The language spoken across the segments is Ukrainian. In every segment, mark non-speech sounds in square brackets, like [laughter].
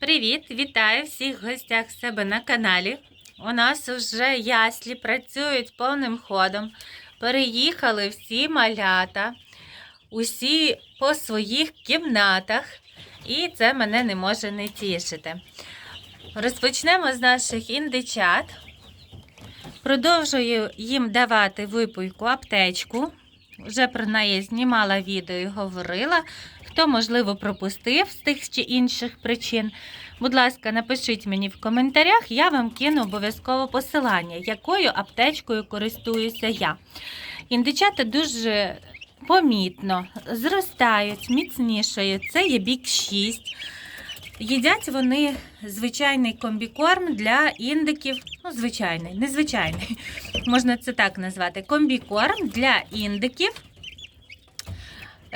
Привіт! Вітаю всіх гостях себе на каналі. У нас вже яслі працюють повним ходом. Переїхали всі малята, усі по своїх кімнатах, і це мене не може не тішити. Розпочнемо з наших індичат. Продовжую їм давати випуйку аптечку. Вже про неї знімала відео і говорила. Хто, можливо, пропустив з тих чи інших причин, будь ласка, напишіть мені в коментарях, я вам кину обов'язково посилання, якою аптечкою користуюся я. Індичата дуже помітно зростають, міцнішають. Це є бік 6. Їдять вони звичайний комбікорм для індиків. Ну, звичайний, незвичайний. Можна це так назвати. Комбікорм для індиків.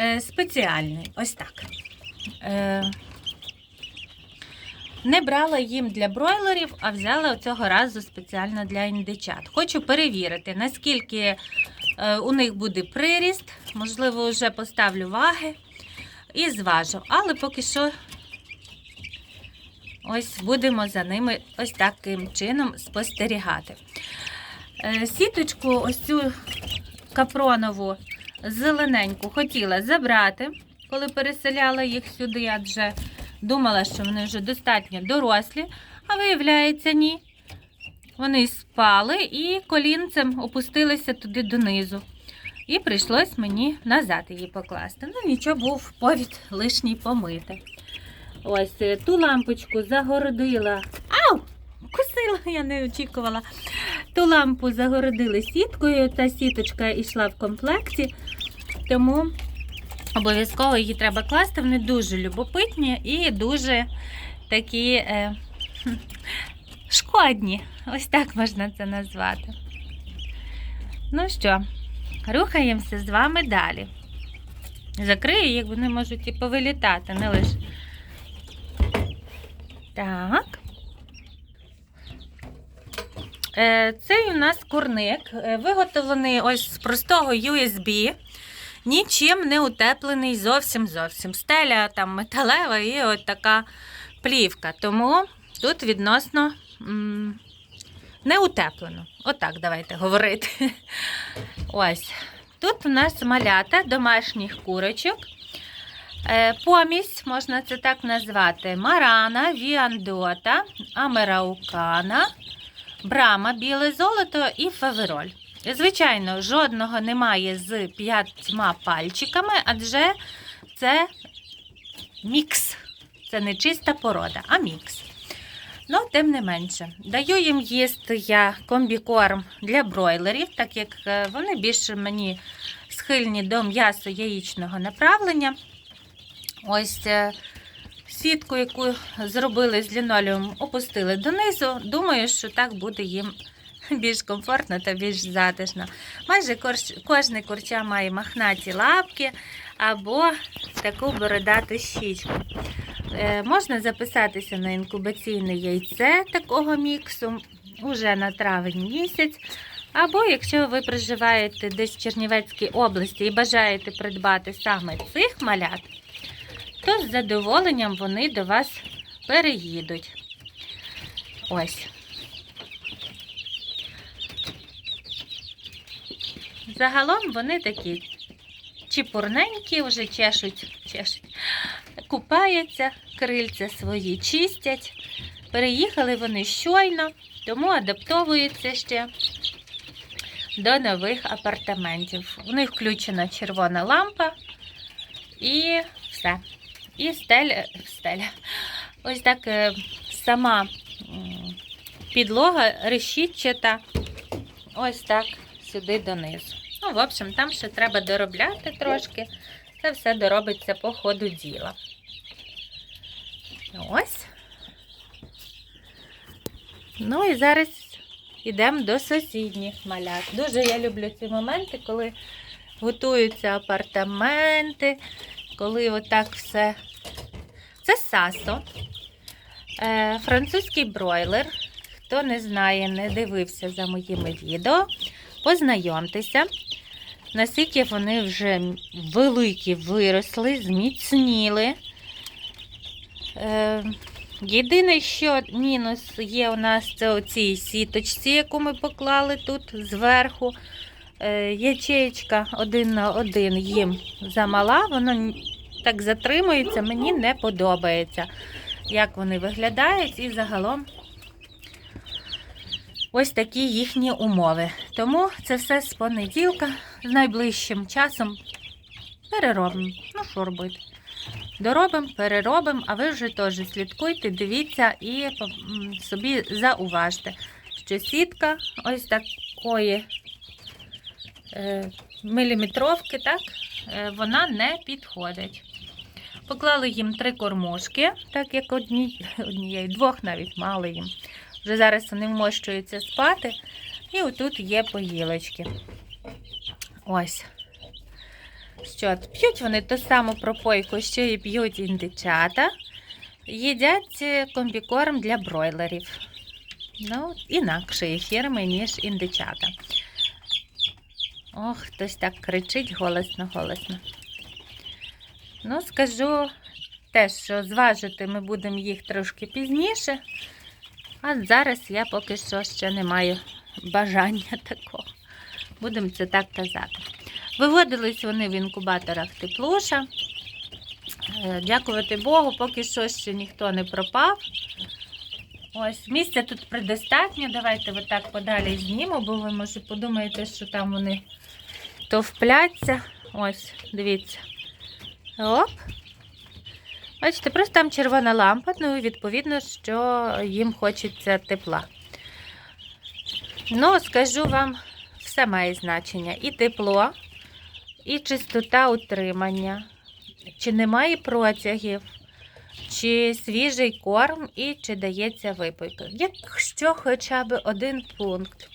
Е, спеціальний. Ось так. Е, не брала їм для бройлерів, а взяла цього разу спеціально для індичат. Хочу перевірити, наскільки е, у них буде приріст. Можливо, вже поставлю ваги і зважу. Але поки що ось будемо за ними ось таким чином спостерігати. Сіточку, ось цю капронову зелененьку хотіла забрати, коли переселяла їх сюди, адже думала, що вони вже достатньо дорослі, а виявляється, ні. Вони спали і колінцем опустилися туди донизу. І прийшлось мені назад її покласти. Ну, нічого, був повід лишній помити. Ось е, ту лампочку загородила. Ау! Кусила, [laughs] я не очікувала. Ту лампу загородили сіткою. Та сіточка йшла в комплекті, тому обов'язково її треба класти. Вони дуже любопитні і дуже такі е, [laughs] шкодні. Ось так можна це назвати. Ну що, рухаємося з вами далі. Закрию їх, вони можуть і повилітати, не лише. Так. Е, Цей у нас курник, е, виготовлений ось з простого USB, нічим не утеплений зовсім зовсім. Стеля там металева і от така плівка. Тому тут відносно м, не утеплено. Отак давайте говорити. [laughs] Ось. Тут у нас малята домашніх курочок. Е, Помість, можна це так назвати: Марана, Віандота, Амераукана. Брама, біле золото і фавероль. Звичайно, жодного немає з п'ятьма пальчиками, адже це мікс. Це не чиста порода, а мікс. Ну, тим не менше, даю їм їсти я комбікорм для бройлерів, так як е, вони більше мені схильні до м'ясо яєчного направлення. Ось е, сітку, яку зробили з лінолеум, опустили донизу. Думаю, що так буде їм [laughs] більш комфортно та більш затишно. Майже кожне курча має махнаті лапки або таку бородату щічку. Е, можна записатися на інкубаційне яйце такого міксу уже на травень місяць. Або якщо ви проживаєте десь в Чернівецькій області і бажаєте придбати саме цих малят, то з задоволенням вони до вас переїдуть. Ось. Загалом вони такі чіпурненькі, вже чешуть, чешуть, купаються, крильця свої чистять. Переїхали вони щойно, тому адаптовуються ще до нових апартаментів. У них включена червона лампа і все. І стеля, стеля. Ось так е, сама підлога решітчата. Ось так сюди донизу. Ну, в общем, там ще треба доробляти трошки. Це все доробиться по ходу діла. Ось. Ну і зараз йдемо до сусідніх малят. Дуже я люблю ці моменти, коли готуються апартаменти, коли отак все. Це сасо, е, французький бройлер. Хто не знає, не дивився за моїми відео, познайомтеся. Наскільки вони вже великі виросли, зміцніли. Е, Єдине, що мінус є у нас це оцій сіточці, яку ми поклали тут зверху. Е, Ячеєчка один на один їм замала, воно так затримується, мені не подобається, як вони виглядають, і загалом ось такі їхні умови. Тому це все з понеділка, з найближчим часом переробимо. Ну, що робити? Доробимо, переробимо, а ви вже теж слідкуйте, дивіться і собі зауважте, що сітка ось такої е, міліметровки, так, е, вона не підходить. Поклали їм три кормушки, так як одні, [laughs] однієї, двох навіть мали їм. Вже зараз вони вмощуються спати. І отут є поїлочки. Ось. Що, п'ють вони ту саму пропойку, що і п'ють індичата. Їдять е, комбікорм для бройлерів. Ну, інакшої фірми, ніж індичата. Ох, хтось так кричить голосно-голосно. Ну, скажу те, що зважити ми будемо їх трошки пізніше. А зараз я поки що ще не маю бажання [laughs] такого. Будемо це так казати. Виводились вони в інкубаторах теплуша. Е, Дякувати Богу, поки що ще ніхто не пропав. Ось, місця тут предостатньо. Давайте отак подалі зніму, бо ви може подумаєте, що там вони то впляться. Ось, дивіться. Оп. Бачите, просто там червона лампа, ну і відповідно, що їм хочеться тепла. Ну, скажу вам, все має значення. І тепло, і чистота утримання, чи немає протягів, чи свіжий корм, і чи дається випийка. Якщо хоча б один пункт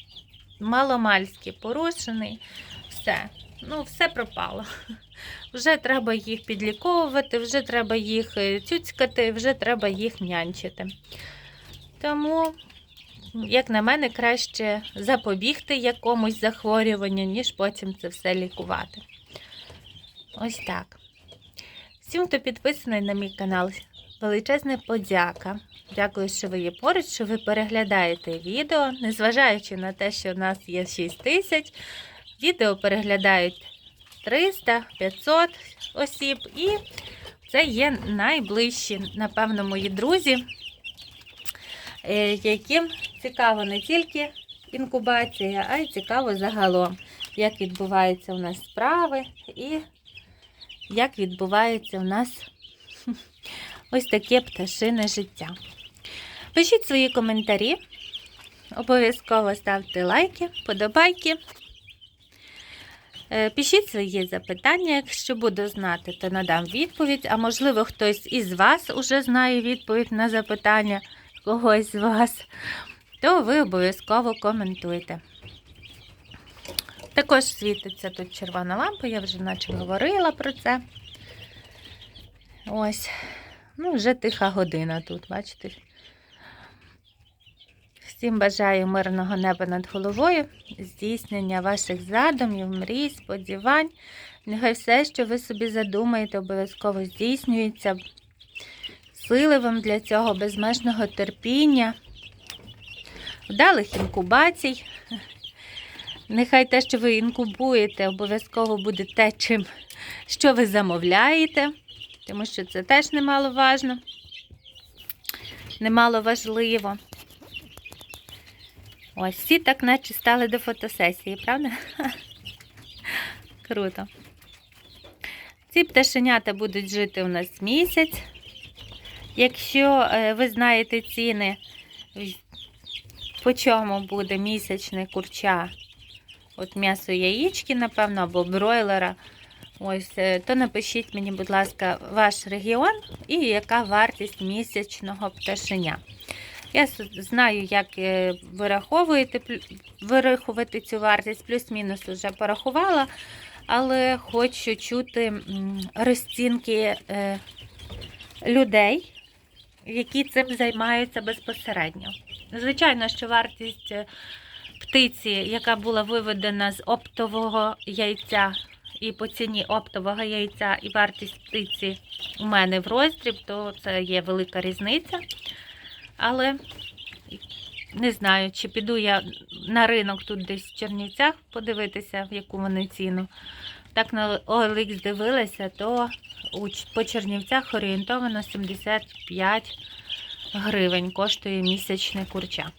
маломальський порушений, все. Ну, все пропало. Вже треба їх підліковувати, вже треба їх е, цюцькати, вже треба їх нянчити. Тому, як на мене, краще запобігти якомусь захворюванню, ніж потім це все лікувати. Ось так. Всім, хто підписаний на мій канал, величезна подяка. Дякую, що ви є поруч, що ви переглядаєте відео, незважаючи на те, що у нас є 6 тисяч, відео переглядають 300, 500 осіб, і це є найближчі, напевно, мої друзі, е, яким цікаво не тільки інкубація, а й цікаво загалом, як відбуваються у нас справи і як відбувається у нас [laughs] ось таке пташине життя. Пишіть свої коментарі, обов'язково ставте лайки, подобайки. Е, Пишіть свої запитання, якщо буду знати, то надам відповідь. А можливо, хтось із вас уже знає відповідь на запитання когось з вас, то ви обов'язково коментуйте. Також світиться тут червона лампа, я вже наче говорила про це. Ось. Ну, вже тиха година тут, бачите. Всім бажаю мирного неба над головою, здійснення ваших задумів, мрій, сподівань. Нехай все, що ви собі задумаєте, обов'язково здійснюється. Сили вам для цього безмежного терпіння, вдалих інкубацій. Нехай те, що ви інкубуєте, обов'язково буде те, чим, що ви замовляєте, тому що це теж немало важно, немало важливо. Ось всі так наче стали до фотосесії, правда? Круто. Ці пташенята будуть жити у нас місяць. Якщо е, ви знаєте ціни, по чому буде місячне курча, от м'ясо яєчки, напевно, або бройлера, ось, е, то напишіть мені, будь ласка, ваш регіон і яка вартість місячного пташеня. Я знаю, як е, вираховуєте, вирахувати цю вартість, плюс-мінус вже порахувала, але хочу чути розцінки е, людей, які цим займаються безпосередньо. Звичайно, що вартість е, птиці, яка була виведена з оптового яйця, і по ціні оптового яйця, і вартість птиці у мене в роздріб, то це є велика різниця. Але не знаю, чи піду я на ринок тут десь в Чернівцях подивитися, в яку вони ціну. Так на OLX дивилася, то по Чернівцях орієнтовано 75 гривень коштує місячне курча.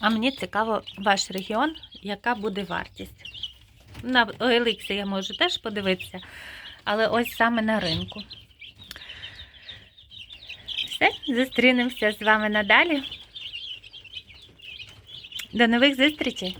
А мені цікаво ваш регіон, яка буде вартість. На OLX я можу теж подивитися, але ось саме на ринку. Все, зустрінемося з вами надалі. До нових зустрічей!